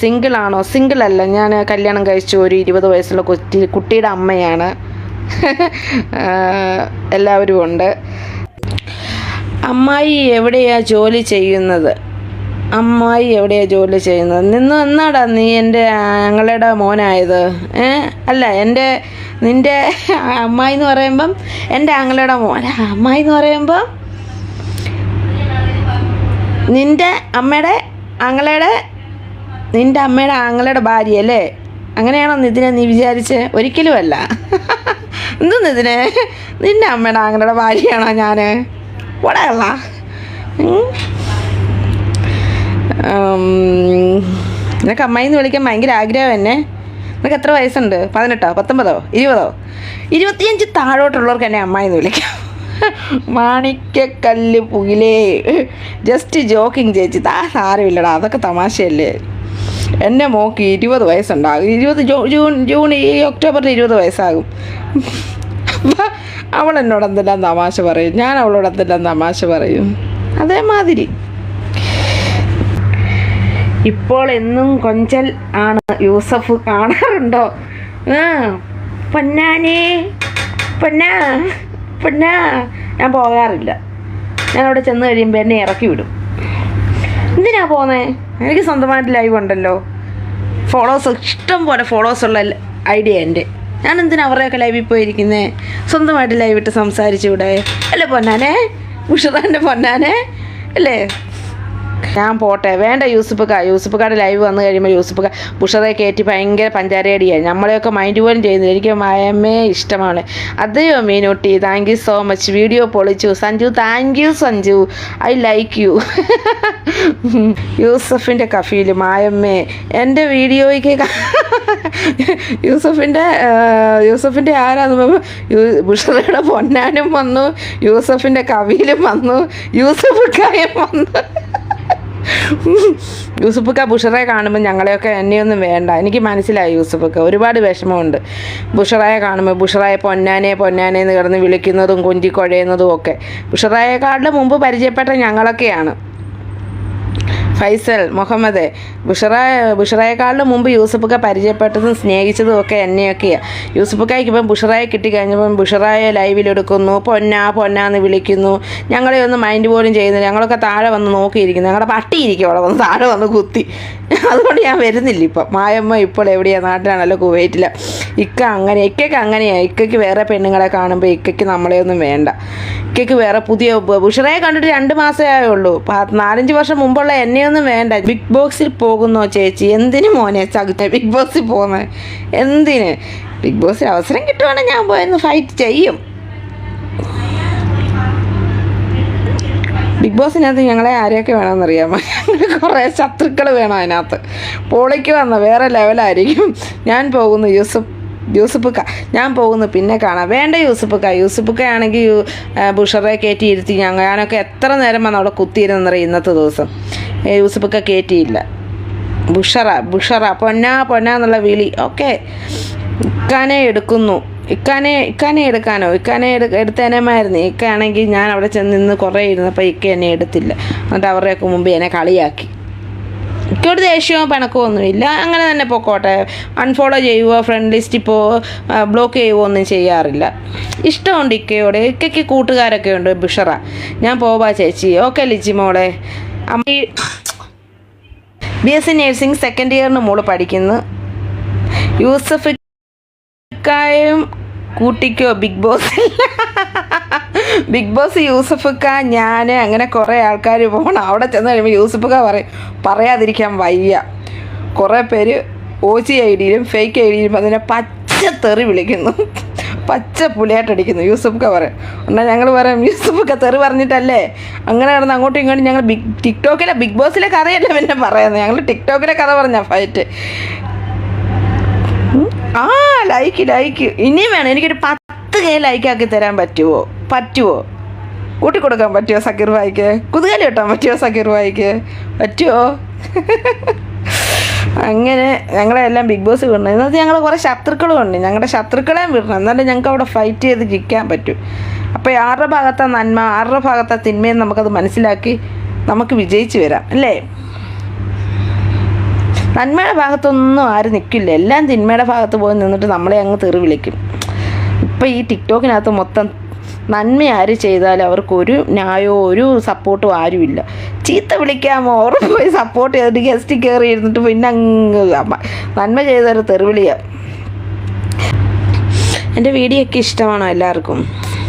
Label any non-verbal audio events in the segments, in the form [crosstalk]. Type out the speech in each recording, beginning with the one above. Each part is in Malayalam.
സിംഗിൾ ആണോ സിംഗിൾ അല്ല ഞാൻ കല്യാണം കഴിച്ചു ഒരു ഇരുപത് വയസ്സുള്ള കുട്ടി കുട്ടിയുടെ അമ്മയാണ്. എല്ലാവരും ഉണ്ട്. അമ്മായി എവിടെയാ ജോലി ചെയ്യുന്നത്? അമ്മായി എവിടെയാ ജോലി ചെയ്യുന്നത്? നിന്ന് എന്നാടാ നീ എന്റെ ഞങ്ങളുടെ മോനായത്? ഏ? അല്ല എന്റെ നിന്റെ അമ്മായി എന്ന് പറയുമ്പം എന്റെ ആങ്ങളുടെ മോൻ. അമ്മായി എന്ന് പറയുമ്പം നിന്റെ അമ്മയുടെ ആങ്ങളയുടെ നിന്റെ അമ്മയുടെ ആങ്ങളയുടെ ഭാര്യ അല്ലേ അങ്ങനെയാണോ നിതിനെ നീ വിചാരിച്ച്? ഒരിക്കലുമല്ല. എന്ത് നിതിനെ? നിന്റെ അമ്മയുടെ ആങ്ങളുടെ ഭാര്യയാണോ ഞാൻ വടകള്ള നിനക്ക് അമ്മായി എന്ന് വിളിക്കാൻ ഭയങ്കര ആഗ്രഹം എന്നെ. നിനക്ക് എത്ര വയസ്സുണ്ട്? പതിനെട്ടോ? പത്തൊമ്പതോ? ഇരുപതോ? ഇരുപത്തിയഞ്ച് താഴോട്ടുള്ളവർക്ക് എന്നെ അമ്മായി എന്ന് വിളിക്കാം. മാണിക്കക്കല്ല് പുകിലേ. ജസ്റ്റ് ജോക്കിങ് ചേച്ചി. താ സാരമില്ലടാ. അതൊക്കെ തമാശയല്ലേ? എന്റെ മോക്ക് ഇരുപത് വയസ്സുണ്ടാകും. ഇരുപത് ജൂൺ ജൂൺ ഈ ഒക്ടോബറിൽ ഇരുപത് വയസ്സാകും. അവൾ എന്നോട് എന്തെല്ലാം തമാശ പറയും? ഞാൻ അവളോട് എന്തെല്ലാം തമാശ പറയും? അതേമാതിരി. ഇപ്പോൾ എന്നും കൊഞ്ചൽ ആണ് യൂസഫ് കാണാറുണ്ടോ? ആ പൊന്നാനേ പൊന്നാ പൊന്നാ. ഞാൻ പോകാറില്ല. ഞാൻ അവിടെ ചെന്ന് കഴിയുമ്പോൾ എന്നെ ഇറക്കി വിടും. എന്തിനാ പോന്നേ? എനിക്ക് സ്വന്തമായിട്ട് ലൈവ് ഉണ്ടല്ലോ. ഫോളോവേഴ്സ് ഇഷ്ടം പോലെ ഫോളോവേഴ്സ് ഉള്ള ഐഡിയ എന്റെ ഞാൻ എന്തിനാ അവരുടെയൊക്കെ ലൈവിൽ പോയിരിക്കുന്നേ? സ്വന്തമായിട്ട് ലൈവ് ഇട്ട് സംസാരിച്ചുകൂടെ അല്ലേ പൊന്നാനെ? ഉഷറാന്റെ പൊന്നാനെ? അല്ലേ? ഞാൻ പോട്ടെ. വേണ്ട യൂസുഫക്ക. യൂസുഫക്കാരുടെ ലൈവ് വന്നു കഴിയുമ്പോൾ യൂസുഫക്ക പുഷറെ കയറ്റി ഭയങ്കര പഞ്ചാരയടിയായി. നമ്മളെയൊക്കെ മൈൻഡ് പോലും ചെയ്യുന്നില്ല. എനിക്ക് മയമേ ഇഷ്ടമാണ്. അതെയോ Meenutty thank you so much video പൊളിച്ചു. Sanju thank you Sanju. I like you യൂസഫിന്റെ കഫീൽ മായമ്മേ. എന്റെ വീഡിയോയ്ക്ക് [laughs] യൂസഫിന്റെ യൂസഫിന്റെ ആരാന്ന് ബുഷറയുടെ പൊന്നാനും വന്നു. യൂസഫിന്റെ കവിയിലും വന്നു. യൂസഫ് കായം വന്നു. [laughs] യൂസുഫക്ക ബുഷറയെ കാണുമ്പോൾ ഞങ്ങളെയൊക്കെ എന്നെയൊന്നും വേണ്ട. എനിക്ക് മനസ്സിലായി യൂസുഫക്ക. ഒരുപാട് വിഷമമുണ്ട്. ബുഷറായെ കാണുമ്പോൾ ബുഷറായെ പൊന്നാനെ പൊന്നാനെ എന്ന് കിടന്ന് വിളിക്കുന്നതും കൊഞ്ചിക്കൊഴയുന്നതും ഒക്കെ. ബുഷറായെക്കാളുടെ മുമ്പ് പരിചയപ്പെട്ട ഞങ്ങളൊക്കെയാണ്. ഫൈസൽ മുഹമ്മദ് ബുഷറ ബുഷറയെക്കാളിലും മുമ്പ് യൂസഫൊക്കെ പരിചയപ്പെട്ടതും സ്നേഹിച്ചതും ഒക്കെ എന്നെയൊക്കെയാണ് യൂസഫക്കായ്ക്ക് ഇപ്പം ബുഷറായെ കിട്ടിക്കഴിഞ്ഞപ്പം ബുഷറായെ ലൈവിലെടുക്കുന്നു പൊന്ന പൊന്ന എന്ന് വിളിക്കുന്നു. ഞങ്ങളെ ഒന്നും മൈൻഡ് പോലും ചെയ്യുന്നില്ല. ഞങ്ങളൊക്കെ താഴെ വന്ന് നോക്കിയിരിക്കുന്നു. ഞങ്ങളുടെ പട്ടി ഇരിക്കും അവിടെ വന്ന് താഴെ വന്ന് കുത്തി. അതുകൊണ്ട് ഞാൻ വരുന്നില്ല ഇപ്പം. മായമ്മ ഇപ്പോൾ എവിടെയാണ് നാട്ടിലാണല്ലോ കുവൈറ്റില. ഇക്ക അങ്ങനെ ഇക്കയ്ക്ക് അങ്ങനെയാണ് ഇക്കയ്ക്ക് വേറെ പെണ്ണുങ്ങളെ കാണുമ്പോൾ ഇക്കയ്ക്ക് നമ്മളെയൊന്നും വേണ്ട. ഇക്കയ്ക്ക് വേറെ പുതിയ ബുഷറയെ കണ്ടിട്ട് രണ്ട് മാസമേ ആയുള്ളൂ. നാലഞ്ച് വർഷം മുമ്പുള്ള എന്നെയൊന്നും വേണ്ട. ബിഗ് ബോക്സിൽ പോകുന്നോ ചേച്ചി? എന്തിനു മോനെ ചകുത്ത ബിഗ് ബോക്സിൽ പോകുന്നത് എന്തിന്? ബിഗ് ബോസിൽ അവസരം കിട്ടുവാണെങ്കിൽ ഞാൻ പോയെന്ന് ഫൈറ്റ് ചെയ്യും. ബിഗ് ബോസിനകത്ത് ഞങ്ങളെ ആരെയൊക്കെ വേണമെന്നറിയാമോ? ഞങ്ങൾ കുറേ ശത്രുക്കൾ വേണം അതിനകത്ത്. പോളിക്ക് വന്ന വേറെ ലെവലായിരിക്കും. ഞാൻ പോകുന്നു യൂസഫ് യൂസുഫുക്ക ഞാൻ പോകുന്നു പിന്നെ കാണാം. വേണ്ട യൂസുഫുക്ക യൂസഫുക്ക ആണെങ്കിൽ യു ബുഷറെ കയറ്റി ഇരുത്തി ഞങ്ങൾ ഞാനൊക്കെ എത്ര നേരം വന്ന് അവിടെ കുത്തിയിരുന്നറിയാം ഇന്നത്തെ ദിവസം? യൂസഫുക്ക കയറ്റിയില്ല ബുഷറ ബുഷറ പൊന്ന പൊന്ന എന്നുള്ള വിളി. ഓക്കെ. ഇക്കാനെ എടുക്കുന്നു. ഇക്കാനെ ഇക്കാനെ എടുക്കാനോ? ഇക്കാനെ എടു എടുത്തേനമായിരുന്നു. ഇക്കാണെങ്കിൽ ഞാൻ അവിടെ ചെന്ന് നിന്ന് കുറേ ഇരുന്നപ്പോൾ ഇക്ക എന്നെ എടുത്തില്ല. എന്നിട്ട് അവരുടെയൊക്കെ മുമ്പ് എന്നെ കളിയാക്കി. എനിക്കൊരു ദേഷ്യമോ പിണക്കമോ ഒന്നുമില്ല. അങ്ങനെ തന്നെ പൊക്കോട്ടെ. അൺഫോളോ ചെയ്യുവോ ഫ്രണ്ട് ലിസ്റ്റ് ഇപ്പോൾ ബ്ലോക്ക് ചെയ്യുവോ ഒന്നും ചെയ്യാറില്ല. ഇഷ്ടമുണ്ട് ഇക്കയോട്. ഇക്കയ്ക്ക് കൂട്ടുകാരൊക്കെ ഉണ്ട് ബിഷറ. ഞാൻ പോവാ ചേച്ചി. ഓക്കെ ലിജി മോളെ. B S C nursing second ഇയറിന് മോൾ പഠിക്കുന്നു. യൂസഫ് യും കൂട്ടിക്കോ ബിഗ് ബോസ് ബിഗ് ബോസ് യൂസഫക്ക ഞാൻ അങ്ങനെ കുറേ ആൾക്കാർ പോകണം അവിടെ ചെന്ന് കഴിയുമ്പോൾ യൂസഫക്ക പറയും പറയാതിരിക്കാൻ വയ്യ. കുറേ പേര് ഒ ജി ഐ ഡിയിലും ഫേക്ക് ഐ ഡിയിലും അതിനെ പച്ച തെറി വിളിക്കുന്നു. പച്ച പുലിയായിട്ടടിക്കുന്നു യൂസഫ് പറയും. എന്നാൽ ഞങ്ങൾ പറയും ക തെറി പറഞ്ഞിട്ടല്ലേ? അങ്ങനെ കിടന്ന് അങ്ങോട്ടും ഇങ്ങോട്ടും ഞങ്ങൾ ബിഗ് ടിക്ടോക്കിലെ ബിഗ് ബോസിലെ കഥയല്ലേ പിന്നെ പറയുന്നത് ഞങ്ങൾ ടിക്ടോക്കിലെ കഥ പറഞ്ഞ ഫൈറ്റ്. ആ ലൈക്ക് ലൈക്ക് ഇനിയും വേണം. എനിക്കൊരു പത്ത് കെ ലൈക്ക് ആക്കി തരാൻ പറ്റുമോ പറ്റുമോ കൂട്ടി കൊടുക്കാൻ പറ്റുമോ സക്കീർ ഭായിക്ക്? കുതുകാലി കിട്ടാൻ പറ്റുമോ സക്കീർ ഭായിക്ക്? പറ്റുമോ [laughs] അങ്ങനെ ഞങ്ങളെല്ലാം ബിഗ് ബോസ് വിടണം. ഇന്നത്തെ ഞങ്ങൾ കുറേ ശത്രുക്കളും ഉണ്ട്. ഞങ്ങളുടെ ശത്രുക്കളെയും വിടണം. എന്നാലും ഞങ്ങൾക്ക് അവിടെ ഫൈറ്റ് ചെയ്ത് ജയിക്കാൻ പറ്റും. അപ്പോൾ ആരുടെ ഭാഗത്തെ നന്മ ആരുടെ ഭാഗത്തെ തിന്മയും നമുക്കത് മനസ്സിലാക്കി നമുക്ക് വിജയിച്ചു വരാം. അല്ലേ? നന്മയുടെ ഭാഗത്തൊന്നും ആരും നിൽക്കില്ല എല്ലാം തിന്മയുടെ ഭാഗത്ത് പോയി നിന്നിട്ട് നമ്മളെ അങ്ങ് തെറി വിളിക്കും. ഇപ്പം ഈ ടിക്ടോക്കിനകത്ത് മൊത്തം നന്മ ആര് ചെയ്താലും അവർക്ക് ഒരു ന്യായവും ഒരു സപ്പോർട്ടും ആരുമില്ല. ചീത്ത വിളിക്കാമോ? അവർ പോയി സപ്പോർട്ട് ചെയ്തിട്ട് ഗസ്റ്റ് കയറി ഇരുന്നിട്ട് പിന്നെ അങ്ങ് നന്മ ചെയ്തൊരു തെറിവിളിയാണ് എന്റെ വീഡിയോ ഒക്കെ ഇഷ്ടമാണോ എല്ലാവർക്കും?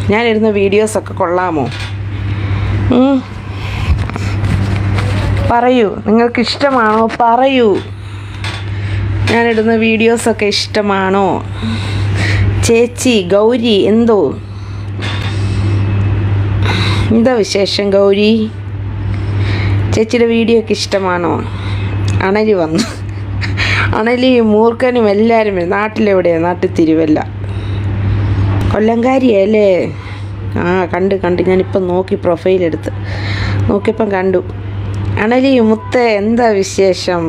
ഞാനിരുന്ന വീഡിയോസൊക്കെ കൊള്ളാമോ? പറയൂ. നിങ്ങൾക്ക് ഇഷ്ടമാണോ പറയൂ. ഞാനിടുന്ന വീഡിയോസൊക്കെ ഇഷ്ടമാണോ? ചേച്ചി ഗൗരി എന്തോ? എന്താ വിശേഷം ഗൗരി? ചേച്ചിയുടെ വീഡിയോ ഒക്കെ ഇഷ്ടമാണോ? അണലി വന്നു. അണലി മൂർഖനും എല്ലാവരും വരും. നാട്ടിലെവിടെയാണ് നാട്ടിൽ തിരുവല്ല. കൊല്ലങ്കാരിയല്ലേ ആ കണ്ട് കണ്ട്. ഞാനിപ്പം നോക്കി പ്രൊഫൈൽ എടുത്ത്. നോക്കിയപ്പം കണ്ടു. അണലി മുത്ത എന്താ വിശേഷം?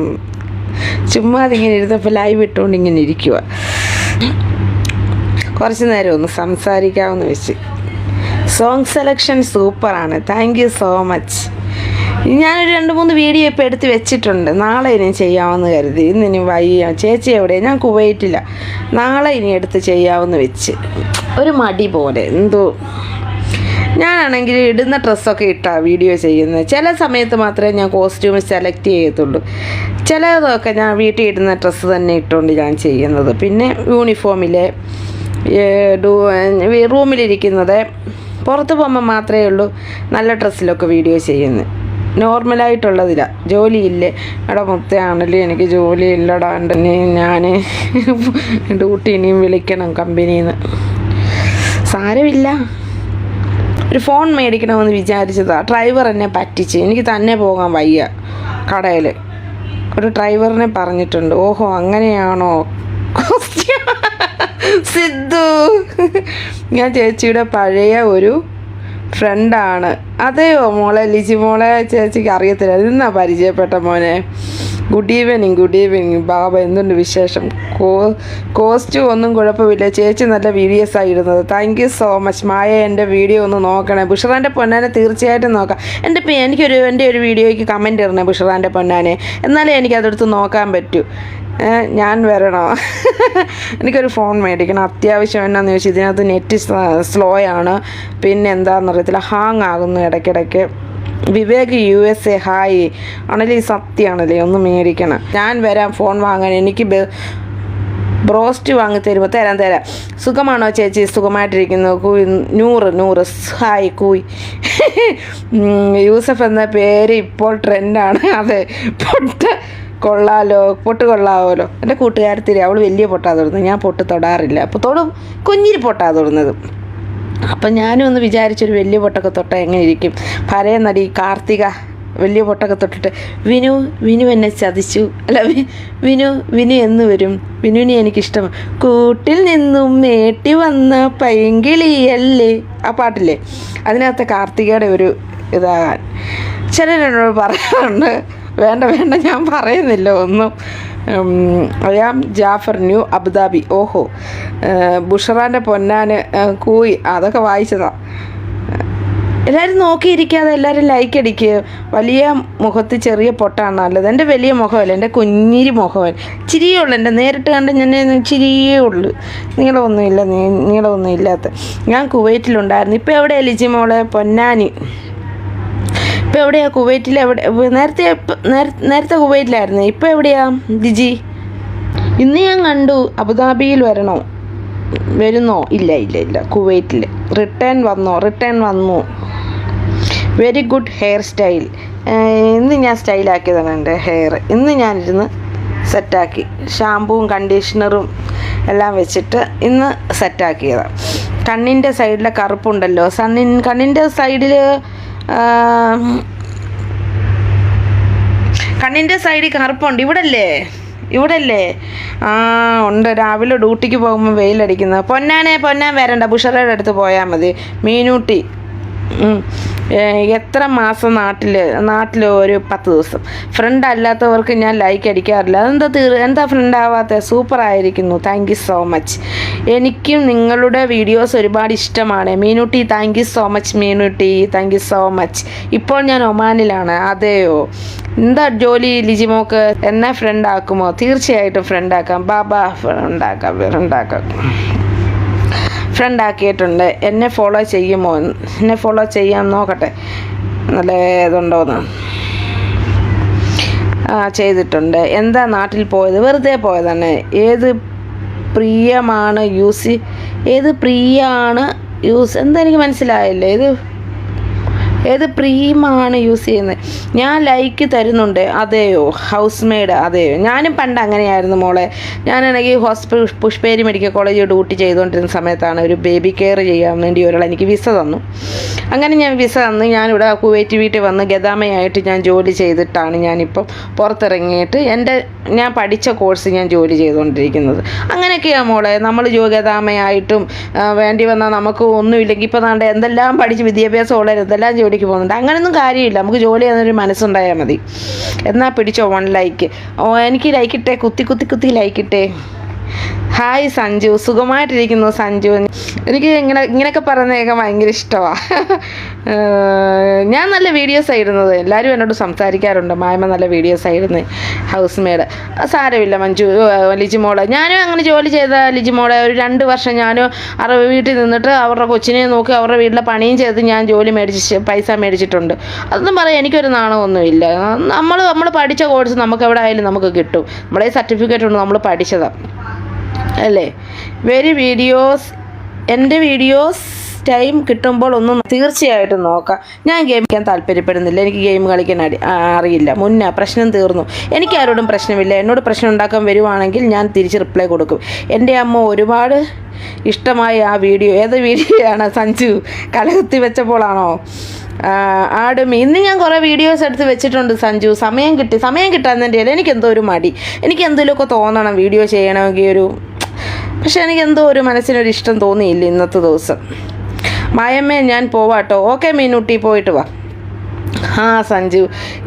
ചുമ്മാ അതിങ്ങനെ ഇരുന്നപ്പോൾ ലൈവ് ഇട്ടുകൊണ്ട് ഇങ്ങനെ ഇരിക്കുക കുറച്ച് നേരം ഒന്ന് സംസാരിക്കാമെന്ന് വെച്ച്. സോങ് സെലക്ഷൻ സൂപ്പറാണ്. താങ്ക് യു സോ മച്ച് ഞാനൊരു രണ്ട് മൂന്ന് വീഡിയോ ഇപ്പോൾ എടുത്ത് വെച്ചിട്ടുണ്ട്. നാളെ ഇനി ചെയ്യാമെന്ന് കരുതി. ഇന്ന് ഇനി വയ്യ. ചേച്ചി എവിടെ? ഞാൻ കുവൈറ്റില്ല നാളെ ഇനി എടുത്ത് ചെയ്യാമെന്ന് വെച്ച്. ഒരു മടി പോലെ. എന്തോ? ഞാനാണെങ്കിൽ ഇടുന്ന ഡ്രസ്സൊക്കെ ഇട്ടാ വീഡിയോ ചെയ്യുന്നത് ചില സമയത്ത് മാത്രമേ ഞാൻ കോസ്റ്റ്യൂം സെലക്ട് ചെയ്യത്തുള്ളൂ. ചിലതൊക്കെ ഞാൻ വീട്ടിൽ ഇടുന്ന ഡ്രസ്സ് തന്നെ ഇട്ടുകൊണ്ട് ഞാൻ ചെയ്യുന്നത്. പിന്നെ യൂണിഫോമിലെ റൂമിലിരിക്കുന്നത് പുറത്ത് പോകുമ്പോൾ മാത്രമേ ഉള്ളൂ നല്ല ഡ്രസ്സിലൊക്കെ വീഡിയോ ചെയ്യുന്നത്. നോർമലായിട്ടുള്ളതില്ല ജോലിയില്ലേ? എടാ മുത്തയാണല്ലേ എനിക്ക് ജോലി ഇല്ലടാ ഞാൻ ഡ്യൂട്ടി ഇനിയും വിളിക്കണം കമ്പനിയിൽ നിന്ന് സാരമില്ല. ഒരു ഫോൺ മേടിക്കണമെന്ന് വിചാരിച്ചതാ. ഡ്രൈവർ എന്നെ പറ്റിച്ച്. എനിക്ക് തന്നെ പോകാൻ വയ്യ കടയിൽ ഒരു ഡ്രൈവറിനെ പറഞ്ഞിട്ടുണ്ട്. ഓഹോ അങ്ങനെയാണോ? സിദ്ധു. ഞാൻ ചേച്ചിയുടെ പഴയ ഒരു ഫ്രണ്ടാണ്. അതെയോ മോളെ ലിജി മോളെ ചേച്ചിക്ക് അറിയത്തില്ല. ഇന്നാ പരിചയപ്പെട്ട മോനെ? Good evening good evening Baba. എന്തുണ്ട് വിശേഷം? കോ കോസ്റ്റ്യൂം ഒന്നും കുഴപ്പമില്ല. ചേച്ചി നല്ല വീഡിയോസ് ആയി ഇടുന്നത്. Thank you so much Maya എന്റെ വീഡിയോ ഒന്ന് നോക്കണേ. ബുഷറാന്റെ പൊന്നാനെ തീർച്ചയായിട്ടും നോക്കാം. എന്റെ എനിക്കൊരു എന്റെ ഒരു വീഡിയോയ്ക്ക് കമന്റ് ഇടണേ ബുഷറാന്റെ പൊന്നാനെ. എന്നാലേ എനിക്കതെടുത്ത് നോക്കാൻ പറ്റൂ. ഞാൻ വരണോ? എനിക്കൊരു ഫോൺ മേടിക്കണം. അത്യാവശ്യം എന്നാന്ന് ചോദിച്ചാൽ ഇതിനകത്ത് നെറ്റ് സ്ലോ ആണ് പിന്നെ എന്താണെന്നറിയത്തില്ല ഹാങ് ആകുന്നു ഇടയ്ക്കിടയ്ക്ക്. Vivek U S A hi. ആണല്ലേ ഈ സത്യമാണല്ലേ ഒന്ന് മേടിക്കണം. ഞാൻ വരാം ഫോൺ വാങ്ങാൻ. എനിക്ക് ബ്രോസ്റ്റ് വാങ്ങി തരുമ്പോൾ തരാം തരാം. സുഖമാണോ ചേച്ചി? സുഖമായിട്ടിരിക്കുന്നു. കൂയ് നൂറ് നൂറ്. ഹായ് കൂയ്. യൂസഫ് എന്ന പേര് ഇപ്പോൾ ട്രെൻഡാണ് അതെ പൊട്ട് കൊള്ളാലോ പൊട്ട് കൊള്ളാവോലോ എന്റെ കൂട്ടുകാരത്തിരി അവൾ വലിയ പൊട്ടാ തൊടുന്നത്. ഞാൻ പൊട്ട് തൊടാറില്ല. അപ്പോൾ തൊടും. കുഞ്ഞിരി പൊട്ടാ തൊടുന്നത്. അപ്പം ഞാനും ഒന്ന് വിചാരിച്ചൊരു വലിയ പൊട്ടൊക്കെ തൊട്ടാൽ എങ്ങനെ ഇരിക്കും. പഴയ നടി കാർത്തിക വലിയ പൊട്ടൊക്കെ തൊട്ടിട്ട് വിനു വിനു എന്നെ ചതിച്ചു. അല്ല വിനു വിനു എന്ന് വരും. വിനുവിനെ എനിക്കിഷ്ടം. കൂട്ടിൽ നിന്നും മേട്ടി വന്ന പൈങ്കിളിയല്ലേ? ആ പാട്ടില്ലേ? അതിനകത്ത് കാർത്തികയുടെ ഒരു ഇതാകാൻ ചിലരോട് പറയാറുണ്ട് വേണ്ട വേണ്ട ഞാൻ പറയുന്നില്ല ഒന്നും. I am Jafar new Abu Dhabi. ഓഹോ. ബുഷറാന്റെ പൊന്നാന് കൂയി. അതൊക്കെ വായിച്ചതാ. എല്ലാവരും നോക്കിയിരിക്കാതെ എല്ലാവരും ലൈക്ക് അടിക്കുക വലിയ മുഖത്ത് ചെറിയ പൊട്ടാണ് നല്ലത്. എന്റെ വലിയ മുഖമല്ല എന്റെ കുഞ്ഞിരി മുഖമല്ല. ചിരിയേ ഉള്ളൂ എന്റെ നേരിട്ട് കണ്ട് ഞാൻ ചിരിയേ ഉള്ളൂ. നീളമൊന്നുമില്ല നീളമൊന്നും ഇല്ലാത്ത ഞാൻ കുവൈറ്റിലുണ്ടായിരുന്നു. ഇപ്പോൾ എവിടെ ലിജി മോളെ? പൊന്നാനി. ഇപ്പം എവിടെയാ കുവൈറ്റിൽ എവിടെ നേരത്തെ നേരത്തെ കുവൈറ്റിലായിരുന്നു. ഇപ്പം എവിടെയാ ജിജി? ഇന്ന് ഞാൻ കണ്ടു അബുദാബിയിൽ വരണോ? വരുന്നോ? ഇല്ല ഇല്ല ഇല്ല. കുവൈറ്റിൽ റിട്ടേൺ വന്നോ? റിട്ടേൺ വന്നു. Very good hair style. ഇന്ന് ഞാൻ സ്റ്റൈലാക്കിയതാണ് എന്റെ ഹെയർ. ഇന്ന് ഞാനിരുന്ന് സെറ്റാക്കി. ഷാമ്പുവും കണ്ടീഷണറും എല്ലാം വെച്ചിട്ട് ഇന്ന് സെറ്റാക്കിയതാണ് കണ്ണിന്റെ സൈഡിലെ കറുപ്പുണ്ടല്ലോ. സണ്ണിൻ കണ്ണിന്റെ സൈഡിൽ കണ്ണിന്റെ സൈഡിൽ കറുപ്പുണ്ട്. ഇവിടല്ലേ? ഇവിടല്ലേ? ആ ഉണ്ട്. രാവിലെ ഡ്യൂട്ടിക്ക് പോകുമ്പോൾ വെയിലടിക്കുന്നത്. പൊന്നാനെ പൊന്നാൻ വരണ്ട. ബുഷറയുടെ അടുത്ത് പോയാൽ മതി. മീനൂട്ടി. എത്ര മാസം നാട്ടിൽ നാട്ടിൽ ഒരു പത്ത് ദിവസം. ഫ്രണ്ട് അല്ലാത്തവർക്ക് ഞാൻ ലൈക്ക് അടിക്കാറില്ല. അതെന്താ തീർ എന്താ ഫ്രണ്ട് ആവാത്ത? സൂപ്പർ ആയിരിക്കുന്നു. താങ്ക് യു സോ മച്ച് എനിക്കും നിങ്ങളുടെ വീഡിയോസ് ഒരുപാട് ഇഷ്ടമാണ്. Meenutty thank you so much Meenutty. Thank you so much ഇപ്പോൾ ഞാൻ ഒമാനിലാണ്. അതെയോ? എന്താ ജോലി ലിജിമോക്ക് എന്നെ ഫ്രണ്ട് ആക്കുമോ? തീർച്ചയായിട്ടും ഫ്രണ്ട് ആക്കാം. ബാബ ഫ്രണ്ട് ആക്കാം ഫ്രണ്ട് ആക്കാം. ഫ്രണ്ട് ആക്കിയിട്ടുണ്ട്. എന്നെ ഫോളോ ചെയ്യുമോ? എന്നെ ഫോളോ ചെയ്യാൻ നോക്കട്ടെ. നല്ല ഇതുണ്ടോന്ന്. ആ ചെയ്തിട്ടുണ്ട്. എന്താ നാട്ടിൽ പോയത്? വെറുതെ പോയതാണ്. ഏത് പ്രിയമാണ് യൂസ്? ഏത് പ്രിയാണ് യൂസ്? എന്താ എനിക്ക് മനസ്സിലായില്ല. ഏത് ഏത് പ്രീമാണ് യൂസ് ചെയ്യുന്നത്? ഞാൻ ലൈക്ക് തരുന്നുണ്ട്. അതെയോ? ഹൗസ് മെയ്ഡ് അതെയോ? ഞാനും പണ്ട് അങ്ങനെയായിരുന്നു മോളെ. ഞാനാണെങ്കിൽ ഹോസ്പിറ്റൽ പുഷ്പേരി മെഡിക്കൽ കോളേജ് ഡ്യൂട്ടി ചെയ്തുകൊണ്ടിരുന്ന സമയത്താണ് ഒരു ബേബി കെയർ ചെയ്യാൻ വേണ്ടി ഒരാൾ എനിക്ക് വിസ തന്നു. അങ്ങനെ ഞാൻ വിസ തന്ന് ഞാനിവിടെ കുവൈറ്റ് വീട്ടിൽ വന്ന് ഗതാമയായിട്ട് ഞാൻ ജോലി ചെയ്തിട്ടാണ് ഞാനിപ്പം പുറത്തിറങ്ങിയിട്ട് എന്റെ ഞാൻ പഠിച്ച കോഴ്സ് ഞാൻ ജോലി ചെയ്തുകൊണ്ടിരിക്കുന്നത്. അങ്ങനെയൊക്കെയാണ് മോളെ. നമ്മൾ ജോ ഗതാമയായിട്ടും വേണ്ടി വന്നാൽ നമുക്ക് ഒന്നുമില്ലെങ്കിൽ ഇപ്പോൾ നാണ്ട് എന്തെല്ലാം പഠിച്ച് വിദ്യാഭ്യാസം ഉള്ളവർ എന്തെല്ലാം ജോലിക്ക് പോകുന്നുണ്ട്. അങ്ങനെയൊന്നും കാര്യമില്ല. നമുക്ക് ജോലി ചെയ്യുന്നൊരു മനസ്സുണ്ടായാൽ മതി. എന്നാൽ പിടിച്ചോ വൺ ലൈക്ക് ഓ എനിക്ക് ലൈക്ക് ഇട്ടേ. കുത്തി കുത്തി കുത്തി ലൈക്ക് ഇട്ടേ. ഹായ് സഞ്ജു. സുഖമായിട്ടിരിക്കുന്നു സഞ്ജു. എനിക്ക് ഇങ്ങനെ ഇങ്ങനെയൊക്കെ പറയുന്നതൊക്കെ ഭയങ്കര ഇഷ്ടമാണ് ഞാൻ നല്ല വീഡിയോസ് ആയിരുന്നത്. എല്ലാവരും എന്നോട് സംസാരിക്കാറുണ്ട്. മായ്മ നല്ല വീഡിയോസ് ആയിരുന്നു. ഹൗസ് മെയ്ഡ് സാരമില്ല മഞ്ജു ലിജി ലിജിമോളെ ഞാനും അങ്ങനെ ജോലി ചെയ്ത ലിജിമോളെ ഒരു രണ്ട് വർഷം ഞാനും അവരുടെ വീട്ടിൽ നിന്നിട്ട് അവരുടെ കൊച്ചിനെ നോക്കി അവരുടെ വീട്ടിലെ പണിയും ചെയ്ത് ഞാൻ ജോലി മേടിച്ച് പൈസ മേടിച്ചിട്ടുണ്ട്. അതൊന്നും പറയാം എനിക്കൊരു നാണമൊന്നുമില്ല. നമ്മൾ നമ്മൾ പഠിച്ച കോഴ്സ് നമുക്ക് എവിടെ ആയാലും നമുക്ക് കിട്ടും. നമ്മളെ സർട്ടിഫിക്കറ്റ് ഉണ്ട് നമ്മൾ പഠിച്ചതാണ് അല്ലേ? വെരി വീഡിയോസ് എന്റെ വീഡിയോസ് ടൈം കിട്ടുമ്പോൾ ഒന്നും തീർച്ചയായിട്ടും നോക്കാം. ഞാൻ ഗെയിം കളിക്കാൻ താല്പര്യപ്പെടുന്നില്ല. എനിക്ക് ഗെയിം കളിക്കാൻ അറിയില്ല. മുന്നേ പ്രശ്നം തീർന്നു. എനിക്ക് ആരോടും പ്രശ്നമില്ല. എന്നോട് പ്രശ്നം ഉണ്ടാക്കാൻ വരുവാണെങ്കിൽ ഞാൻ തിരിച്ച് റിപ്ലൈ കൊടുക്കും. എന്റെ അമ്മ ഒരുപാട് ഇഷ്ടമായ ആ വീഡിയോ ഏത് വീഡിയോയാണ്? സഞ്ജു കലകുത്തി വെച്ചപ്പോഴാണോ ആടും ഇന്ന് ഞാൻ കുറേ വീഡിയോസ് എടുത്ത് വെച്ചിട്ടുണ്ട് സഞ്ജു. സമയം കിട്ടി സമയം കിട്ടാന്നതിന്റെ എനിക്ക് എനിക്കെന്തോ ഒരു മടി. എനിക്ക് എന്തെങ്കിലുമൊക്കെ തോന്നണം വീഡിയോ ചെയ്യണമെങ്കിൽ ഒരു പക്ഷെ എനിക്ക് എന്തോ ഒരു മനസ്സിനൊരു ഇഷ്ടം തോന്നിയില്ല ഇന്നത്തെ ദിവസം. മായമ്മേ ഞാൻ പോവാട്ടോ. ഓക്കെ മീനുട്ടി പോയിട്ട് വാ. ആ സഞ്ജു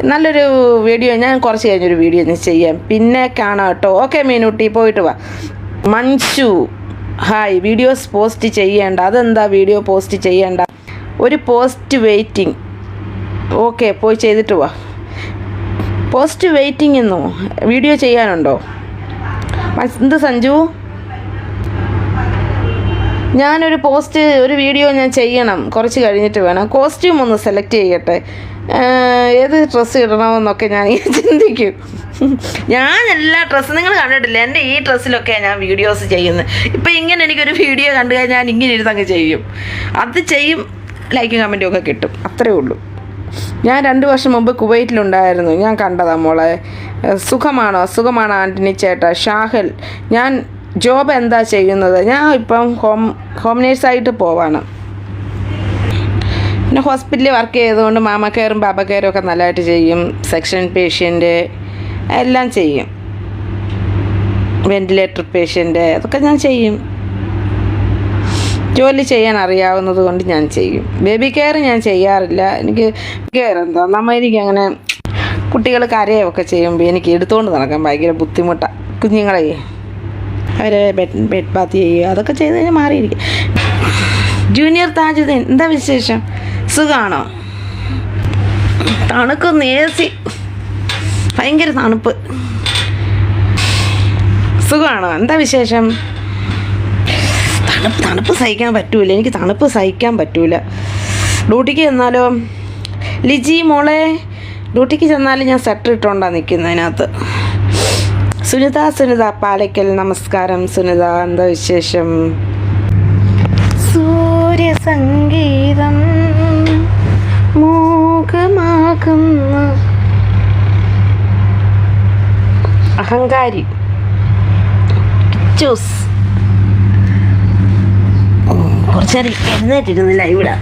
നല്ലൊരു വീഡിയോ ഞാൻ കുറച്ച് കഴിഞ്ഞൊരു വീഡിയോ ഞാൻ ചെയ്യാം. പിന്നെ കാണാം കേട്ടോ ഓക്കെ മീനുട്ടി പോയിട്ട് വാ. മഞ്ജു ഹായ് വീഡിയോസ് പോസ്റ്റ് ചെയ്യേണ്ട. അതെന്താ വീഡിയോ പോസ്റ്റ് ചെയ്യേണ്ട? ഒരു പോസ്റ്റ് വെയിറ്റിംഗ് ഓക്കെ പോയി ചെയ്തിട്ട് വാ. പോസ്റ്റ് വെയിറ്റിംഗ് എന്നോ? വീഡിയോ ചെയ്യാനുണ്ടോ? എന്ത് സഞ്ജു? ഞാനൊരു പോസ്റ്റ് ഒരു വീഡിയോ ഞാൻ ചെയ്യണം. കുറച്ച് കഴിഞ്ഞിട്ട് വേണം. കോസ്റ്റ്യൂം ഒന്ന് സെലക്ട് ചെയ്യട്ടെ. ഏത് ഡ്രസ്സ് ഇടണമെന്നൊക്കെ ഞാൻ ചിന്തിക്കും. ഞാൻ എല്ലാ ഡ്രസ്സും നിങ്ങൾ കണ്ടിട്ടില്ല? എന്റെ ഈ ഡ്രസ്സിലൊക്കെയാണ് ഞാൻ വീഡിയോസ് ചെയ്യുന്നത്. ഇപ്പം ഇങ്ങനെ എനിക്കൊരു വീഡിയോ കണ്ടു കഴിഞ്ഞാൽ ഞാൻ ഇങ്ങനെ ഇരുന്നങ്ങ് ചെയ്യും. അത് ചെയ്യും ലൈക്കും കമന്റും ഒക്കെ കിട്ടും. അത്രേ ഉള്ളൂ. ഞാൻ രണ്ട് വർഷം മുമ്പ് കുവൈറ്റിലുണ്ടായിരുന്നു. ഞാൻ കണ്ടതാ മോളെ. സുഖമാണോ? സുഖമാണോ ആന്റണി ചേട്ടാ? ഷാഹൽ. ഞാൻ ജോബ് എന്താ ചെയ്യുന്നത്? ഞാൻ ഇപ്പം ഹോം ഹോം നേഴ്സായിട്ട് പോവാണ്. പിന്നെ ഹോസ്പിറ്റലിൽ വർക്ക് ചെയ്തുകൊണ്ട് മാമ കെയറും ബാബ കെയറും ഒക്കെ നല്ലതായിട്ട് ചെയ്യും. സെക്ഷൻ പേഷ്യന്റ് എല്ലാം ചെയ്യും. വെന്റിലേറ്റർ പേഷ്യന്റ് അതൊക്കെ ഞാൻ ചെയ്യും. ജോലി ചെയ്യാൻ അറിയാവുന്നത് കൊണ്ട് ഞാൻ ചെയ്യും. ബേബി കെയർ ഞാൻ ചെയ്യാറില്ല. എനിക്ക് കെയർ എന്താ? നമ്മൾ എനിക്ക് അങ്ങനെ കുട്ടികൾ കരയൊക്കെ ചെയ്യുമ്പോൾ എനിക്ക് എടുത്തുകൊണ്ട് നടക്കാൻ ഭയങ്കര ബുദ്ധിമുട്ടാണ് കുഞ്ഞുങ്ങളെ അവരെ ബെഡ് ബെഡ് ബാത്ത് ചെയ്യുക. അതൊക്കെ ചെയ്ത് കഴിഞ്ഞാൽ മാറിയിരിക്കും. ജൂനിയർ താജുദ്ദീൻ എന്താ വിശേഷം? സുഖമാണോ തണുക്കൊന്ന് എ സി ഭയങ്കര തണുപ്പ്. സുഖമാണോ എന്താ വിശേഷം? തണുപ്പ് തണുപ്പ് സഹിക്കാൻ പറ്റൂല. എനിക്ക് തണുപ്പ് സഹിക്കാൻ പറ്റൂല. ഡ്യൂട്ടിക്ക് ചെന്നാലോ? ലിജി മോളെ ഡ്യൂട്ടിക്ക് ചെന്നാലും ഞാൻ സെറ്റർ ഇട്ടുകൊണ്ടാണ് നിൽക്കുന്നതിനകത്ത് സുനിത സുനിത പാലയ്ക്കൽ നമസ്കാരം. സുനിത എന്താ വിശേഷം? സൂര്യസംഗീതം മൂകമാകുന്നു അഹങ്കാരി. ചൂസ് കുറച്ചേരം എഴുന്നേറ്റിരുന്നില്ല ഇവിടെ.